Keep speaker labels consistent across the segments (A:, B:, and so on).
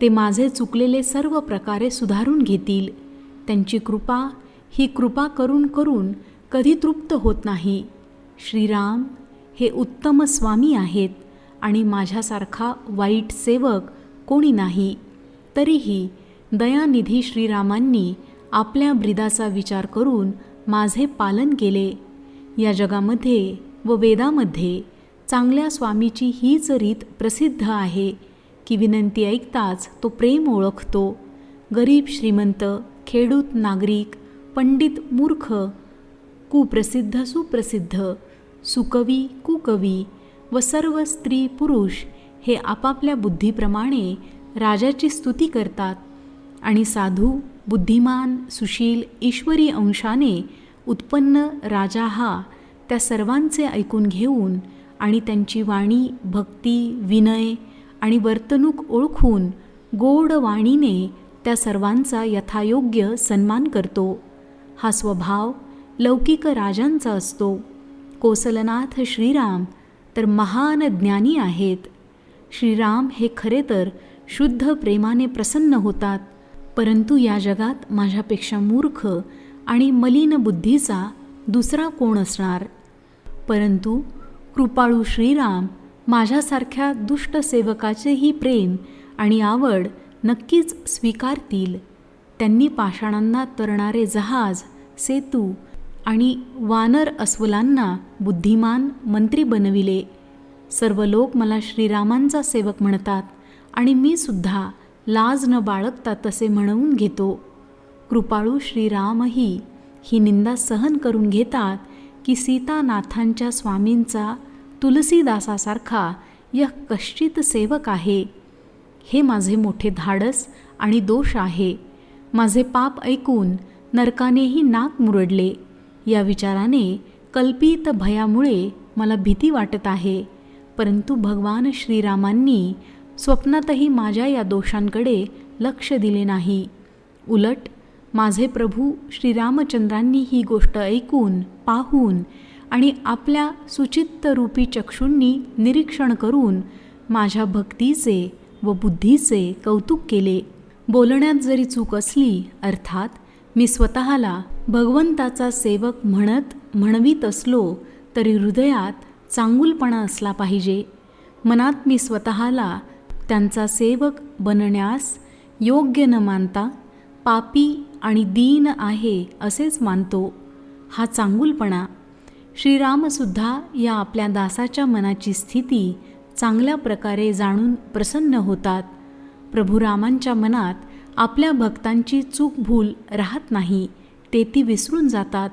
A: ते माझे चुकलेले सर्व प्रकारे सुधारून घेतील. त्यांची कृपा ही कृपा करून करून कधी तृप्त होत नाही. श्रीराम हे उत्तम स्वामी आहेत आणि माझ्यासारखा वाईट सेवक कोणी नाही. तरीही दयानिधी श्रीरामांनी आपल्या ब्रिदाचा विचार करून माझे पालन केले. या जगामध्ये व वेदामध्ये चांगल्या स्वामीची हीच रीत प्रसिद्ध आहे. की विनंती ऐकताच तो प्रेम ओळखतो. गरीब श्रीमंत खेडूत नागरिक पंडित मूर्ख कुप्रसिद्ध सुप्रसिद्ध सुकवी कुकवी व सर्व स्त्री पुरुष हे आपापल्या बुद्धीप्रमाणे राजाची स्तुती करतात आणि साधू बुद्धिमान सुशील ईश्वरी अंशाने उत्पन्न राजा हा त्या सर्वांचे ऐकून घेऊन आणि त्यांची वाणी भक्ती विनय आणि वर्तणूक ओळखून गोड वाणीने त्या सर्वांचा यथायोग्य सन्मान करतो. हा स्वभाव लौकिक राजांचा असतो. कोसलनाथ श्रीराम तर महान ज्ञानी आहेत. श्रीराम हे खरे तर शुद्ध प्रेमाने प्रसन्न होतात. परंतु या जगात माझ्यापेक्षा मूर्ख आणि मलिन बुद्धीचा दुसरा कोण असणार? परंतु कृपाळू श्रीराम माझ्यासारख्या दुष्ट सेवकाचेही प्रेम आणि आवड नक्कीच स्वीकारतील. त्यांनी पाषाणांना तरणारे जहाज सेतू आणि वानर अस्वलांना बुद्धिमान मंत्री बनविले. सर्व लोक मला श्रीरामांचा सेवक म्हणतात आणि मी सुद्धा लाज न बाळगता तसे म्हणवून घेतो. कृपाळू श्रीरामही ही निंदा सहन करून घेतात की सीतानाथांच्या स्वामींचा तुलसीदासासारखा यह कश्चित सेवक आहे. हे माझे मोठे धाडस आणि दोष आहे. माझे पाप ऐकून नरकानेही नाक मुरडले. या विचाराने कल्पित भयामुळे मला भीती वाटत आहे. परंतु भगवान श्रीरामांनी स्वप्नातही माझ्या या दोषांकडे लक्ष दिले नाही. उलट माझे प्रभू श्रीरामचंद्रांनी ही गोष्ट ऐकून पाहून आणि आपल्या सुचित्तरूपी चक्षूंनी निरीक्षण करून माझ्या भक्तीचे व बुद्धीचे कौतुक केले. बोलण्यात जरी चूक असली अर्थात मी स्वतःला भगवंताचा सेवक म्हणत म्हणवीत असलो तरी हृदयात चांगुलपणा असला पाहिजे. मनात मी स्वतःला त्यांचा सेवक बनण्यास योग्य न मानता पापी आणि दीन आहे असेच मानतो. हा चांगुलपणा श्रीरामसुद्धा या आपल्या दासाच्या मनाची स्थिती चांगल्या प्रकारे जाणून प्रसन्न होतात. प्रभू रामांच्या मनात आपल्या भक्तांची चूक भूल राहत नाही ते ती विसरून जातात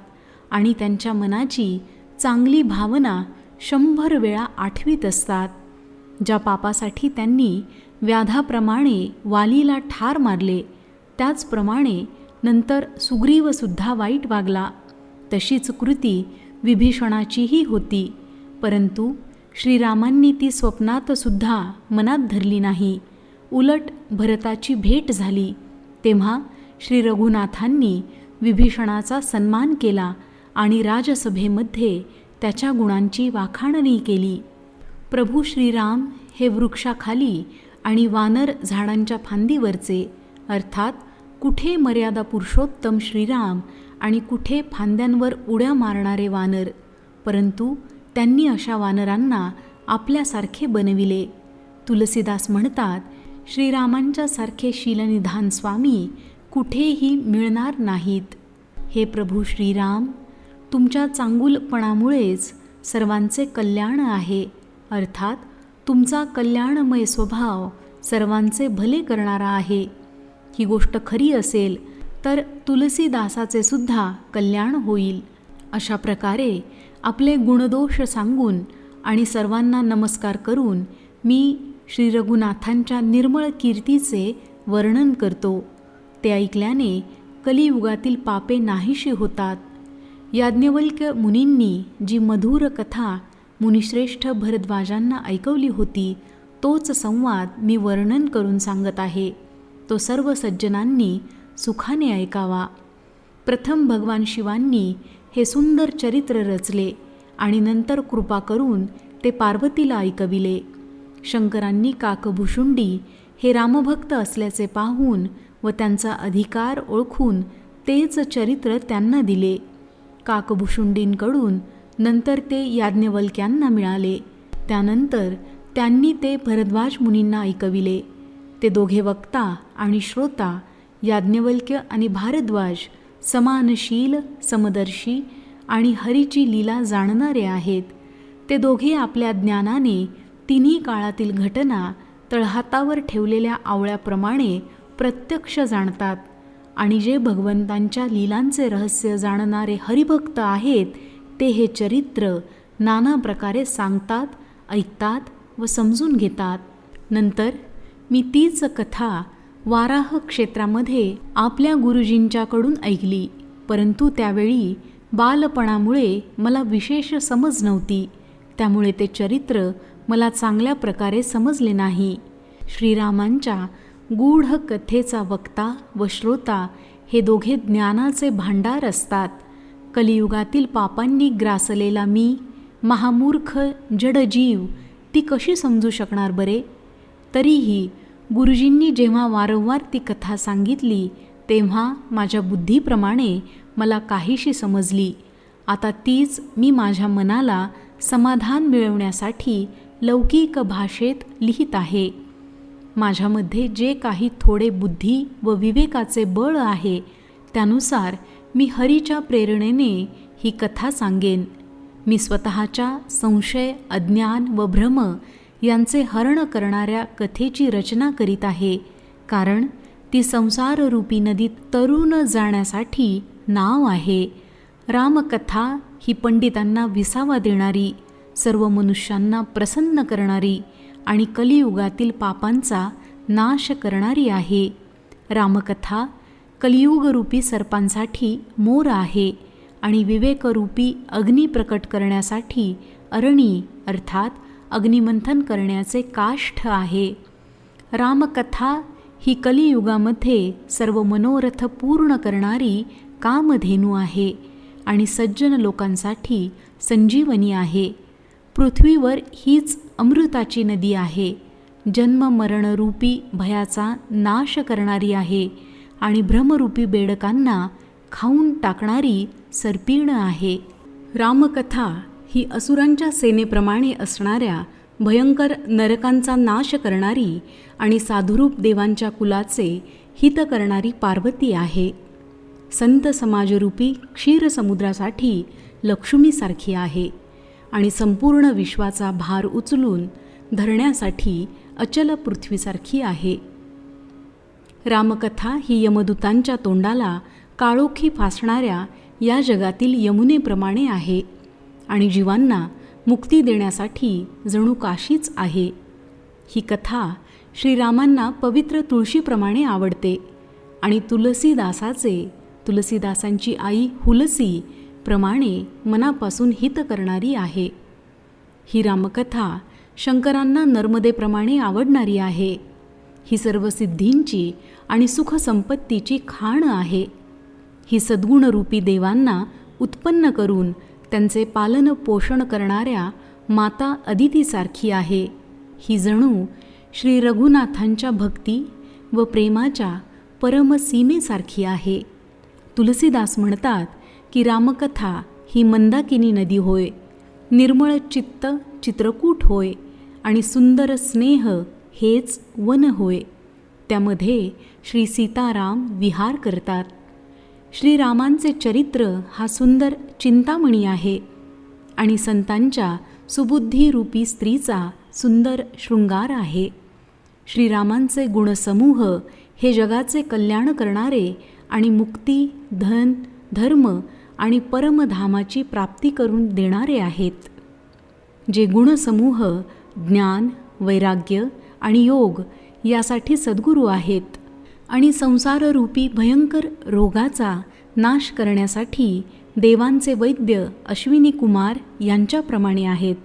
A: आणि त्यांच्या मनाची चांगली भावना शंभर वेळा आठवीत असतात. ज्या पापासाठी त्यांनी व्याधाप्रमाणे वालीला ठार मारले त्याचप्रमाणे नंतर सुग्रीवसुद्धा वाईट वागला. तशीच कृती विभीषणाचीही होती. परंतु श्रीरामांनी ती स्वप्नातसुद्धा मनात धरली नाही. उलट भरताची भेट झाली. तेव्हा श्री रघुनाथांनी विभीषणाचा सन्मान केला आणि राजसभेमध्ये त्याच्या गुणांची वाखाणणी केली. प्रभू श्रीराम हे वृक्षाखाली आणि वानर झाडांच्या फांदीवरचे अर्थात कुठे मर्यादा पुरुषोत्तम श्रीराम आणि कुठे फांद्यांवर उड्या मारणारे वानर? परंतु त्यांनी अशा वानरांना आपल्यासारखे बनविले. तुलसीदास म्हणतात श्रीरामांच्या सारखे शीलनिधान स्वामी कुठेही मिळणार नाहीत. हे प्रभू श्रीराम तुमच्या चांगुलपणामुळेच सर्वांचे कल्याण आहे. अर्थात तुमचा कल्याणमय स्वभाव सर्वांचे भले करणारा आहे. ही गोष्ट खरी असेल तर तुलसीदासाचे सुद्धा कल्याण होईल. अशा प्रकारे आपले गुणदोष सांगून आणि सर्वांना नमस्कार करून मी श्री रघुनाथांच्या निर्मळ कीर्तीचे वर्णन करतो. ते ऐकल्याने कलियुगातील पापे नाहीशी होतात. याज्ञवल्क्य मुनींनी जी मधुर कथा मुनिश्रेष्ठ भरद्वाजांना ऐकवली होती तोच संवाद मी वर्णन करून सांगत आहे. तो सर्व सज्जनांनी सुखाने ऐकावा. प्रथम भगवान शिवांनी हे सुंदर चरित्र रचले आणि नंतर कृपा करून ते पार्वतीला ऐकविले. शंकरांनी काकभुषुंडी हे रामभक्त असल्याचे पाहून व त्यांचा अधिकार ओळखून तेच चरित्र त्यांना दिले. काकभुशुंडींकडून नंतर ते याज्ञवल्क्यांना मिळाले. त्यानंतर त्यांनी ते भरद्वाज मुनींना ऐकविले. ते दोघे वक्ता आणि श्रोता याज्ञवल्क्य आणि भारद्वाज समानशील समदर्शी आणि हरीची लीला जाणणारे आहेत. ते दोघे आपल्या ज्ञानाने तिन्ही काळातील घटना तळहातावर ठेवलेल्या आवळ्याप्रमाणे प्रत्यक्ष जाणतात आणि जे भगवंतांच्या लीलांचे रहस्य जाणणारे हरिभक्त आहेत ते हे चरित्र नाना प्रकारे सांगतात ऐकतात व समजून घेतात. नंतर मी तीच कथा वाराह क्षेत्रामध्ये आपल्या गुरुजींच्याकडून ऐकली परंतु त्यावेळी बालपणामुळे मला विशेष समज नव्हती. त्यामुळे ते चरित्र मला चांगल्या प्रकारे समजले नाही. श्रीरामांच्या गूढ कथेचा वक्ता व श्रोता हे दोघे ज्ञानाचे भांडार असतात. कलियुगातील पापांनी ग्रासलेला मी महामूर्ख जडजीव ती कशी समजू शकणार बरे? तरीही गुरुजींनी जेव्हा वारंवार ती कथा सांगितली तेव्हा माझ्या बुद्धीप्रमाणे मला काहीशी समजली. आता तीच मी माझ्या मनाला समाधान मिळवण्यासाठी लौकिक भाषेत लिहित आहे. माझ्यामध्ये जे काही थोडे बुद्धी व विवेकाचे बळ आहे त्यानुसार मी हरीच्या प्रेरणेने ही कथा सांगेन. मी स्वतःच्या संशय अज्ञान व भ्रम यांचे हरण करणाऱ्या कथेची रचना करीत आहे. कारण ती संसाररूपी नदीत तरुण जाण्यासाठी नाव आहे. रामकथा ही पंडितांना विसावा देणारी सर्व मनुष्यांना प्रसन्न करणारी आणि कलियुगातील पापांचा नाश करणारी आहे. रामकथा कलियुगरूपी सर्पांसाठी मोर आहे आणि विवेकरूपी अग्नी प्रकट करण्यासाठी अरणी अर्थात अग्निमंथन करण्याचे काष्ठ आहे. रामकथा ही कलियुगामध्ये सर्व मनोरथ पूर्ण करणारी कामधेनू आहे आणि सज्जन लोकांसाठी संजीवनी आहे. पृथ्वीवर हीच अमृताची नदी आहे. जन्म मरणरूपी भयाचा नाश करणारी आहे आणि भ्रमरूपी बेडकांना खाऊन टाकणारी सर्पीण आहे. रामकथा ही असुरांच्या सेनेप्रमाणे असणाऱ्या भयंकर नरकांचा नाश करणारी आणि साधुरूप देवांच्या कुलाचे हित करणारी पार्वती आहे. संत समाजरूपी क्षीरसमुद्रासाठी लक्ष्मीसारखी आहे आणि संपूर्ण विश्वाचा भार उचलून धरण्यासाठी अचल पृथ्वीसारखी आहे. रामकथा ही यमदूतांच्या तोंडाला काळोखी फासणाऱ्या या जगातील यमुनेप्रमाणे आहे. आणि जीवांना मुक्ती देण्यासाठी जणू काशीच आहे. ही कथा श्रीरामांना पवित्र तुळशीप्रमाणे आवडते आणि तुलसीदासाचे तुलसीदासांची आई हुलसी प्रमाणे मनापासून हित करणारी आहे. ही रामकथा शंकरांना नर्मदेप्रमाणे आवडणारी आहे. ही सर्व सिद्धींची आणि सुखसंपत्तीची खाण आहे. ही सद्गुणरूपी देवांना उत्पन्न करून त्यांचे पालन पोषण करणाऱ्या माता अदितीसारखी आहे. ही जणू श्री रघुनाथांच्या भक्ती व प्रेमाच्या परमसीमेसारखी आहे. तुलसीदास म्हणतात की रामकथा ही मंदाकिनी नदी होय. निर्मळ चित्त चित्रकूट होय आणि सुंदर स्नेह हेच वन होय. त्यामध्ये श्री सीताराम विहार करतात. श्रीरामांचे चरित्र हा सुंदर चिंतामणी आहे आणि संतांच्या सुबुद्धीरूपी स्त्रीचा सुंदर शृंगार आहे. श्रीरामांचे गुणसमूह हे जगाचे कल्याण करणारे आणि मुक्ती धन धर्म आणि परमधामाची प्राप्ती करून देणारे आहेत. जे गुणसमूह ज्ञान वैराग्य आणि योग यासाठी सद्गुरू आहेत. आणि संसाररूपी भयंकर रोगाचा नाश करण्यासाठी देवांचे वैद्य अश्विनी कुमार यांच्याप्रमाणे आहेत.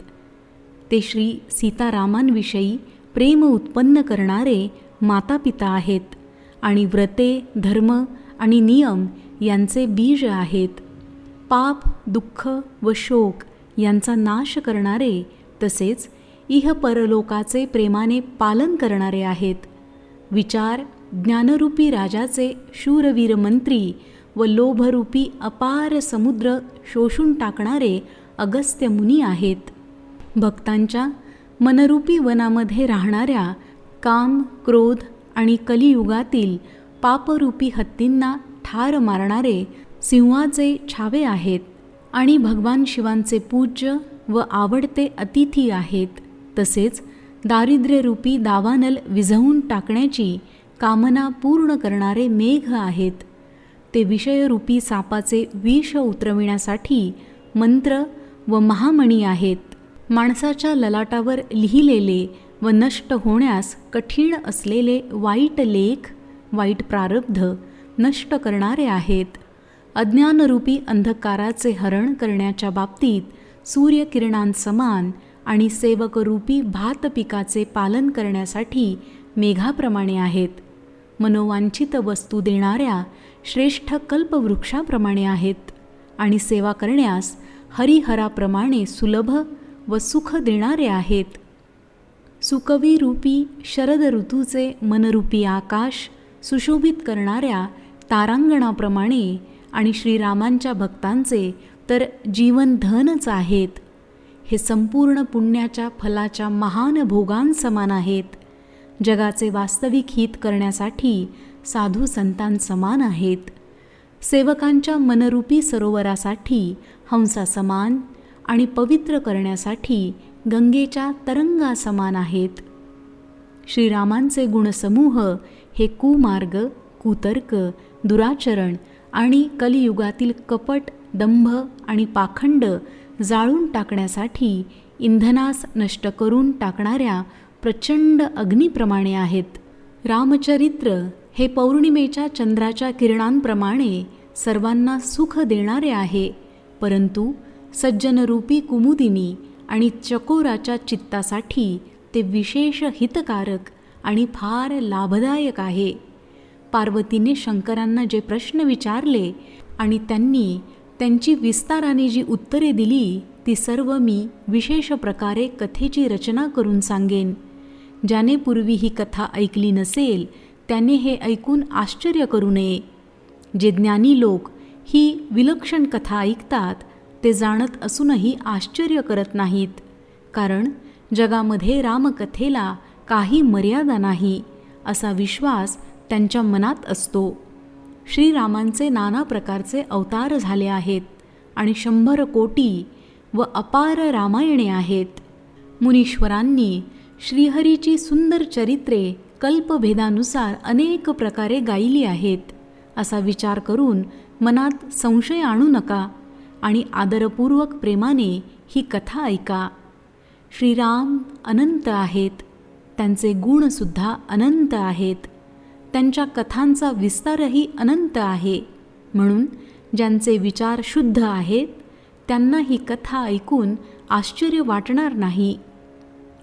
A: ते श्री सीतारामांविषयी प्रेम उत्पन्न करणारे मातापिता आहेत आणि व्रते धर्म आणि नियम यांचे बीज आहेत. पाप दुःख व शोक यांचा नाश करणारे तसेच इह परलोकाचे प्रेमाने पालन करणारे आहेत. विचार ज्ञानरूपी राजाचे शूरवीर मंत्री व लोभरूपी अपार समुद्र शोषून टाकणारे अगस्त्य मुनी आहेत. भक्तांच्या मनरूपी वनामध्ये राहणाऱ्या काम क्रोध आणि कलियुगातील पापरूपी हत्तींना ठार मारणारे सिंहाचे छावे आहेत आणि भगवान शिवांचे पूज्य व आवडते अतिथी आहेत. तसेच दारिद्र्यरूपी दावानल विझवून टाकण्याची कामना पूर्ण करणारे मेघ आहेत. ते विषयरूपी सापाचे विष उतरविण्यासाठी मंत्र व महामणी आहेत. माणसाच्या ललाटावर लिहिलेले व नष्ट होण्यास कठीण असलेले वाईट लेख वाईट प्रारब्ध नष्ट करणारे आहेत. अज्ञानरूपी अंधकाराचे हरण करण्याच्या बाबतीत सूर्यकिरणांसमान आणि सेवकरूपी भात पिकाचे पालन करण्यासाठी मेघाप्रमाणे आहेत. मनोवांछित वस्तू देणाऱ्या श्रेष्ठ कल्पवृक्षाप्रमाणे आहेत आणि सेवा करण्यास हरिहराप्रमाणे सुलभ व सुख देणारे आहेत. सुकवी रूपी शरद ऋतूचे मनरूपी आकाश सुशोभित करणाऱ्या तारांगणाप्रमाणे आणि श्रीरामांच्या भक्तांचे तर जीवनधनच आहेत. हे संपूर्ण पुण्याच्या फलाच्या महान भोगांसमान आहेत. जगाचे वास्तविक हित करण्यासाठी साधू संतांसमान आहेत. सेवकांच्या मनरूपी सरोवरासाठी हंसासमान आणि पवित्र करण्यासाठी गंगेच्या तरंगासमान आहेत. श्रीरामांचे गुणसमूह हे कुमार्ग कुतर्क दुराचरण आणि कलियुगातील कपट दंभ आणि पाखंड जाळून टाकण्यासाठी इंधनास नष्ट करून टाकणाऱ्या प्रचंड अग्नीप्रमाणे आहेत. रामचरित्र हे पौर्णिमेच्या चंद्राच्या किरणांप्रमाणे सर्वांना सुख देणारे आहे परंतु सज्जनरूपी कुमुदिनी आणि चकोराच्या चित्तासाठी ते विशेष हितकारक आणि फार लाभदायक आहे. पार्वतीने शंकरांना जे प्रश्न विचारले आणि त्यांनी त्यांची विस्ताराने जी उत्तरे दिली ती सर्व मी विशेष प्रकारे कथेची रचना करून सांगेन. ज्याने पूर्वी ही कथा ऐकली नसेल त्याने हे ऐकून आश्चर्य करू नये. जे ज्ञानी लोक ही विलक्षण कथा ऐकतात ते जाणत असूनही आश्चर्य करत नाहीत. कारण जगामध्ये रामकथेला काही मर्यादा नाही असा विश्वास त्यांच्या मनात असतो. श्रीरामांचे नाना प्रकारचे अवतार झाले आहेत आणि शंभर कोटी व अपार रामायणे आहेत. मुनीश्वरांनी श्रीहरीची सुंदर चरित्रे कल्पभेदानुसार अनेक प्रकारे गायली आहेत. असा विचार करून मनात संशय आणू नका आणि आदरपूर्वक प्रेमाने ही कथा ऐका. श्रीराम अनंत आहेत. त्यांचे गुणसुद्धा अनंत आहेत. त्यांच्या कथांचा विस्तारही अनंत आहे. म्हणून ज्यांचे विचार शुद्ध आहेत त्यांना ही कथा ऐकून आश्चर्य वाटणार नाही.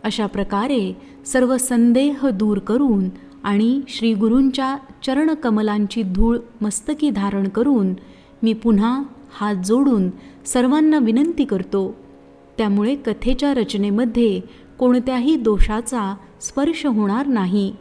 A: अशा प्रकारे सर्व संदेह दूर करून आणि श्रीगुरूंच्या चरणकमलांची धूळ मस्तकी धारण करून मी पुन्हा हात जोडून सर्वांना विनंती करतो. त्यामुळे कथेच्या रचनेमध्ये कोणत्याही दोषाचा स्पर्श होणार नाही.